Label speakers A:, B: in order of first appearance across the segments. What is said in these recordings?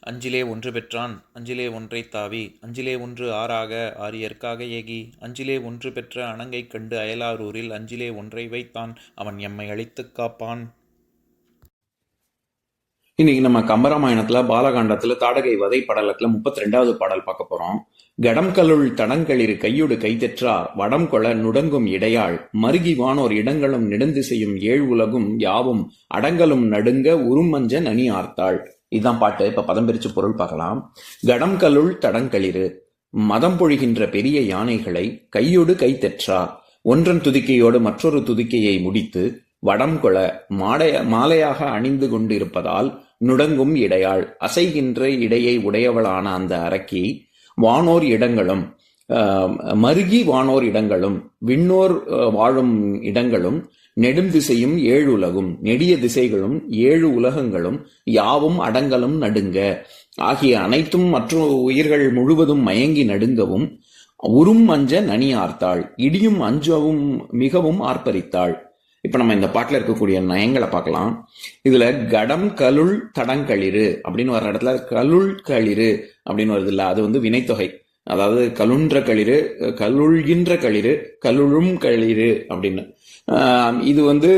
A: அஞ்சிலே ஒன்று பெற்றான் அஞ்சிலே ஒன்றை தாவி அஞ்சிலே ஒன்று ஆறாக ஆரியற்காக ஏகி அஞ்சிலே ஒன்று பெற்ற அணங்கை கண்டு அயலாரூரில் அஞ்சிலே ஒன்றை வைத்தான் அவன் எம்மை அழித்துக் காப்பான்.
B: இன்னைக்கு நம்ம கம்பராமாயணத்துல பாலகாண்டத்துல தாடகை வதை படலத்துல முப்பத்தி ரெண்டாவது பாடல் பார்க்க போறோம். கடம்கலுள் தடங்களிரு கையொடு கைதெற்றா வடம் கொள நுடங்கும் இடையாள் மருகி வானோர் இடங்களும் நெடுந்திசையும் ஏழ் உலகும் யாவும் அடங்கலும் நடுங்க உருமஞ்ச நனி ஆர்த்தாள். இதுதான் பாட்டு. இப்போ பதம் பிரித்து பொருள் பார்க்கலாம். கடம்கலுள் தடங்களிரு மதம் பொழிகின்ற பெரிய யானைகளை கையொடு கைத்தெற்றா ஒன்றன் துதிக்கையோடு மற்றொரு துதிக்கையை முடித்து வடம் கொள. மாடைய மாலையாக அணிந்து கொண்டிருப்பதால் நுடங்கும் இடையாள். அசைகின்ற இடையை உடையவளான அந்த அரக்கி வானோர் இடங்களும் ஆஹ், மருகி வானோர் இடங்களும் விண்ணோர் வாழும் இடங்களும் நெடும் திசையும் ஏழு உலகும். நெடிய திசைகளும் ஏழு உலகங்களும் யாவும் அடங்கலும் நடுங்க. ஆகிய அனைத்தும் மற்ற உயிர்கள் முழுவதும் மயங்கி நடுங்கவும் உரும் அஞ்ச நனி ஆர்த்தாள். இடியும் அஞ்சவும் மிகவும் ஆர்ப்பரித்தாள். இப்ப நம்ம இந்த பாட்டில் இருக்கக்கூடிய நயங்களை பார்க்கலாம். இதுல கடம் கலுள் தடங்களிரு அப்படின்னு வர்ற இடத்துல கலுள் களிறு அப்படின்னு வருது இல்லை? அது வந்து வினைத்தொகை. அதாவது கலுன்ற களிறு கலுழ்கின்ற களிறு கலுழும் களிறு அப்படின்னு. இது வந்து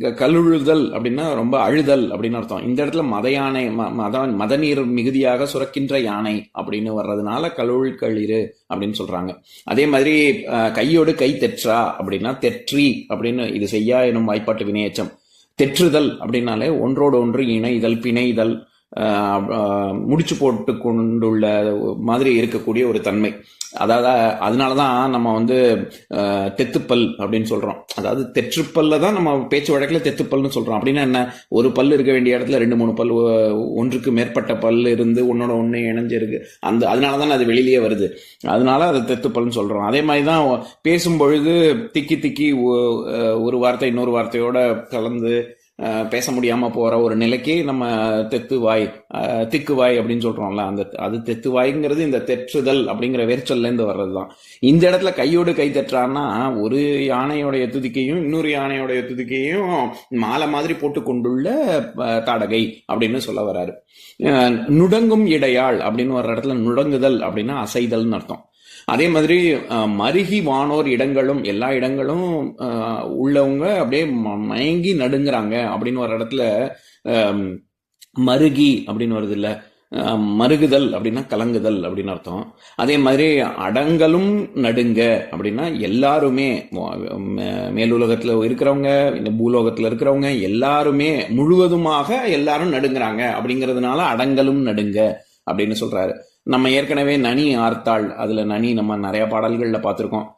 B: க- கலுழுதல் அப்படின்னா ரொம்ப அழுதல் அப்படின்னு அர்த்தம். இந்த இடத்துல மத யானை ம- மத நீர் மிகுதியாக சுரக்கின்ற யானை அப்படின்னு வர்றதுனால கலுழ் களிறு அப்படின்னு சொல்றாங்க. அதே மாதிரி கையோடு கை தெற்றா அப்படின்னா தெற்றி அப்படின்னு இது செய்யா எனும் வாய்ப்பாட்டு வினையச்சம் தெற்றுதல் அப்படின்னாலே ஒன்றோடு ஒன்று இணைதல் பிணைதல் முடிச்சு போட்டு கொண்டுள்ள மாதிரி இருக்கக்கூடிய ஒரு தன்மை. அதாவது அதனால தான் நம்ம வந்து தெத்துப்பல் அப்படின்னு சொல்கிறோம் அதாவது தெற்றுப்பல்ல தான் நம்ம பேச்சு வழக்கில் தெத்துப்பல்னு சொல்கிறோம் அப்படின்னா என்ன? ஒரு பல் இருக்க வேண்டிய இடத்துல ரெண்டு மூணு பல் ஒ- ஒன்றுக்கு மேற்பட்ட பல் இருந்து ஒன்னோட ஒன்று இணைஞ்சிருக்கு அந்த அதனால தான் அது வெளியிலேயே வருது. அதனால அதை தெத்துப்பல்னு சொல்கிறோம் அதே மாதிரி தான் பேசும் பொழுது திக்கி திக்கி ஒரு வார்த்தை இன்னொரு வார்த்தையோட கலந்து பேச முடியாம போற ஒரு நிலைக்கு நம்ம தெத்து வாய் திக்கு வாய் அப்படின்னு சொல்றோம்ல அந்த அது தெத்து வாய்ங்கிறது இந்த தெற்றுதல் அப்படிங்கிற வேர்ச்சொல்ல இருந்து வர்றதுதான். இந்த இடத்துல கையோடு கை தட்டுறான்னா ஒரு யானையோடைய துதிக்கையும் இன்னொரு யானையோடைய துதிக்கையும் மாலை மாதிரி போட்டு கொண்டுள்ள தாடகை அப்படின்னு சொல்ல வராரு நுடங்கும் இடையாள் அப்படின்னு வர்ற இடத்துல நுடங்குதல் அப்படின்னா அசைதல்னு அர்த்தம். அதே மாதிரி மருகி வானோர் இடங்களும் எல்லா இடங்களும் உள்ளவங்க அப்படியே ம- மயங்கி நடுங்குறாங்க அப்படின்னு ஒரு இடத்துல மருகி அப்படின்னு வருது இல்லை மருகுதல் அப்படின்னா கலங்குதல் அப்படின்னு அர்த்தம். அதே மாதிரி அடங்கலும் நடுங்க அப்படின்னா எல்லாருமே மே- இருக்கிறவங்க இந்த பூலோகத்தில் இருக்கிறவங்க எல்லாருமே முழுவதுமாக எல்லாரும் நடுங்குறாங்க அப்படிங்கிறதுனால அடங்கலும் நடுங்க அப்படின்னு சொல்றாரு. நம்ம ஏற்கனவே நனி ஆர்த்தாள். அதில் நனி நம்ம நிறைய பாடல்களில் பார்த்துருக்கோம்.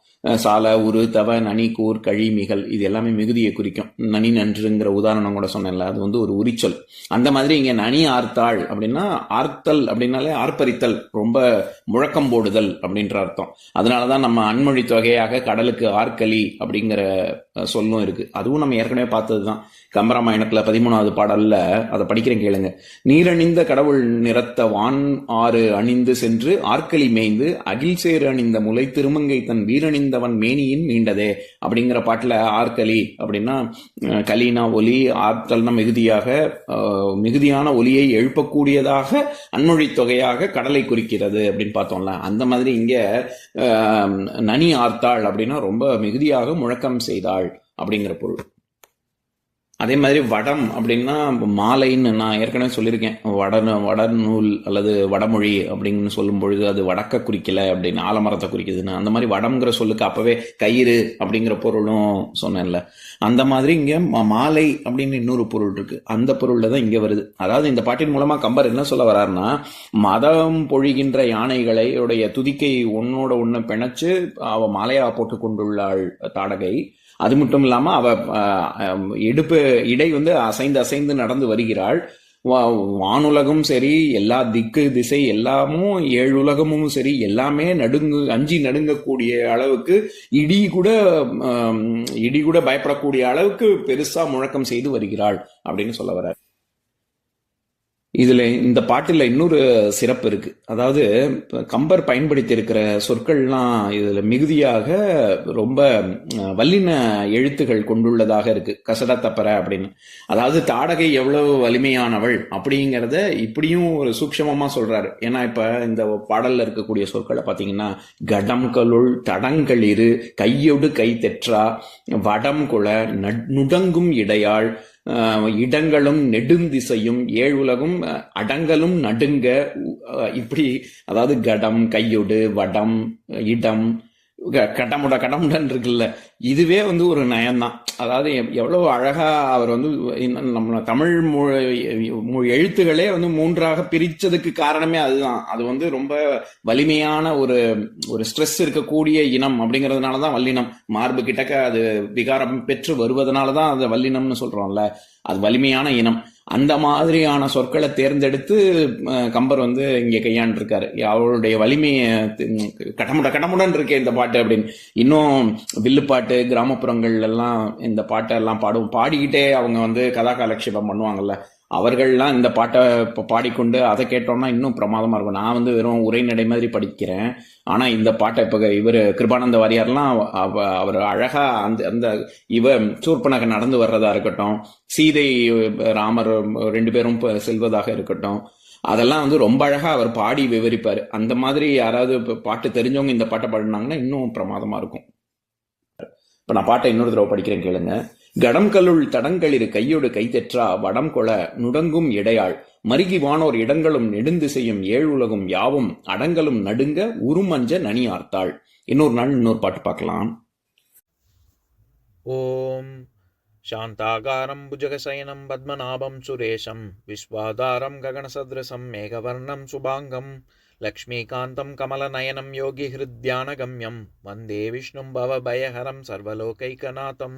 B: சால உரு தவ நனி கூர் கழி மிகல் இது எல்லாமே மிகுதியை குறிக்கும். நனி நன்றுங்கிற உதாரணம் கூட சொன்னேன்ல அது வந்து ஒரு உரிச்சொல். அந்த மாதிரி இங்கே நனி ஆர்த்தாள் அப்படின்னா ஆர்த்தல் அப்படின்னாலே ஆர்ப்பரித்தல் ரொம்ப முழக்கம் போடுதல் அப்படின்ற அர்த்தம். அதனால தான் நம்ம அன்மொழி தொகையாக கடலுக்கு ஆர்க்கலி அப்படிங்கிற சொல்லும் இருக்குது அதுவும் நம்ம ஏற்கனவே பார்த்தது தான் கம்பராமாயணத்தில் பதிமூணாவது பாடலில் அதை படிக்கிறேன் கேளுங்க. நீரணிந்த கடவுள் நிறத்த வான் ஆறு அணிந்து சென்று ஆற்களி மேய்ந்து அகில் சேறு அணிந்த முலை திருமங்கை தன் வீரணிந்தவன் மேனியின் மீண்டதே அப்படிங்கிற பாட்டில் ஆற்களி அப்படின்னா கலீனா கலினா ஒலி ஆற்றல்னா மிகுதியாக மிகுதியான ஒலியை எழுப்பக்கூடியதாக அன்மொழி தொகையாக கடலை குறிக்கிறது அப்படின்னு பார்த்தோம்ல. அந்த மாதிரி இங்கே நனி ஆர்த்தாள் அப்படின்னா ரொம்ப மிகுதியாக முழக்கம் செய்தாள். அப்படிங்கிற பொருள். அதே மாதிரி வடம் அப்படின்னா மாலைன்னு நான் ஏற்கனவே சொல்லியிருக்கேன். வட வடநூல் அல்லது வடமொழி அப்படின்னு சொல்லும் பொழுது அது வடக்க குறிக்கல அப்படின்னு ஆலமரத்தை குறிக்குதுன்னு. அந்த மாதிரி வடம்ங்கிற சொல்லுக்கு அப்பவே கயிறு அப்படிங்கிற பொருளும் சொன்னேன்ல. அந்த மாதிரி இங்கே ம- மாலை அப்படின்னு இன்னொரு பொருள் இருக்கு. அந்த பொருளில் தான் இங்கே வருது. அதாவது இந்த பாட்டின் மூலமாக கம்பர் என்ன சொல்ல வர்றாருன்னா மதம் பொழிகின்ற யானைகளை உடைய துதிக்கை ஒன்னோட ஒன்று பிணைச்சு அவ மாலையா போட்டு கொண்டுள்ளாள் தாடகை. அது மட்டும் இல்லாமல் அவ இடுப்பு இடை வந்து அசைந்து அசைந்து நடந்து வருகிறாள். வா- சரி எல்லா திக்கு திசை எல்லாமும் ஏழு உலகமும் சரி எல்லாமே நடுங்கு அஞ்சி நடுங்கக்கூடிய அளவுக்கு இடி கூட இடி கூட பயப்படக்கூடிய அளவுக்கு பெருசா முழக்கம் செய்து வருகிறாள் அப்படின்னு சொல்ல வர்றார். இதில் இந்த பாட்டில் இன்னொரு சிறப்பு இருக்கு. அதாவது கம்பர் பயன்படுத்தி இருக்கிற சொற்கள்லாம் இதில் மிகுதியாக ரொம்ப வல்லின எழுத்துகள் கொண்டுள்ளதாக இருக்கு. கசட தப்பற அப்படின்னு. அதாவது தாடகை எவ்வளவு வலிமையானவள் அப்படிங்கிறத இப்படியும் ஒரு சூக்ஷமமாக சொல்றாரு. ஏன்னா இப்போ இந்த பாடல்ல இருக்கக்கூடிய சொற்களை பார்த்தீங்கன்னா கடம்களுள் தடங்களிரு கையொடு கை தெற்றா வடம் குல நட்- நுடங்கும் இடையாள் இடங்களும் நெடுந்திசையும் ஏழுலகும் அடங்கலும் நடுங்க இப்படி அதாவது கடம் கையொடு வடம் இடம் கடமுட கடமுடன் இருக்குல்ல. இதுவே வந்து ஒரு நயம்தான். அதாவது எவ்வளவு அழகா அவர் வந்து நம்ம தமிழ் மொழி மொழி எழுத்துகளே வந்து மூன்றாக பிரிச்சதுக்கு காரணமே அதுதான். அது வந்து ரொம்ப வலிமையான ஒரு ஒரு ஸ்ட்ரெஸ் இருக்கக்கூடிய இனம் அப்படிங்கிறதுனால தான் வல்லினம். மார்பு கிட்டக்க அது விகாரம் பெற்று வருவதனால தான் அது வல்லினம்னு சொல்றோம்ல. அது வலிமையான இனம். அந்த மாதிரியான சொற்களை தேர்ந்தெடுத்து கம்பர் வந்து இங்கே கையாண்டிருக்காரு. அவருடைய வலிமையை கடமுட கடமுடன் இருக்கே இந்த பாட்டு அப்படின்னு. இன்னும் வில்லுப்பாட்டு கிராமப்புறங்கள் எல்லாம் இந்த பாட்டெல்லாம் பாடும். பாடிக்கிட்டே அவங்க வந்து கதா காலக்ஷேபம் பண்ணுவாங்கல்ல. அவர்கள்லாம் இந்த பாட்டை இப்போ பாடிக்கொண்டு அதை கேட்டோம்னா இன்னும் பிரமாதமாக இருக்கும். நான் வந்து வெறும் உரைநடை மாதிரி படிக்கிறேன். ஆனால் இந்த பாட்டை இப்போ இவர் கிருபானந்த வாரியார்லாம் அவ- அவர் அழகாக அந்த அந்த இவ சூர்பனக நடந்து வர்றதா இருக்கட்டும் சீதை ராமர் ரெண்டு பேரும் செல்வதாக இருக்கட்டும் அதெல்லாம் வந்து ரொம்ப அழகாக அவர் பாடி விவரிப்பார். அந்த மாதிரி யாராவது பாட்டு தெரிஞ்சவங்க இந்த பாட்டை பாடினாங்கன்னா இன்னும் பிரமாதமாக இருக்கும். இப்போ நான் பாட்டை இன்னொரு தடவை படிக்கிறேன் கேளுங்க. கடம் கல்லுள் தடங்களிரு கையோடு கைதெற்றா வடம் கொள நுடங்கும் இடையாள் மருகி வானோர் இடங்களும் நெடுந்திசையும் ஏழுலகும் யாவும் அடங்கலும் நடுங்க உருமஞ்ச நனி ஆர்த்தாள் இன்னொரு நாள் இன்னொரு பாட்டு பார்க்கலாம்
A: ॐ शान्ताकारं भुजगशयनं पद्मनाभं सुरेशं विश्वाधारं गगनसदृशं मेघवर्णं शुभाङ्गं लक्ष्मीकान्तं कमलनयनं योगिहृद्यानगम्यं वन्दे विष्णुं भवभयहरं सर्वलोकैकनाथम्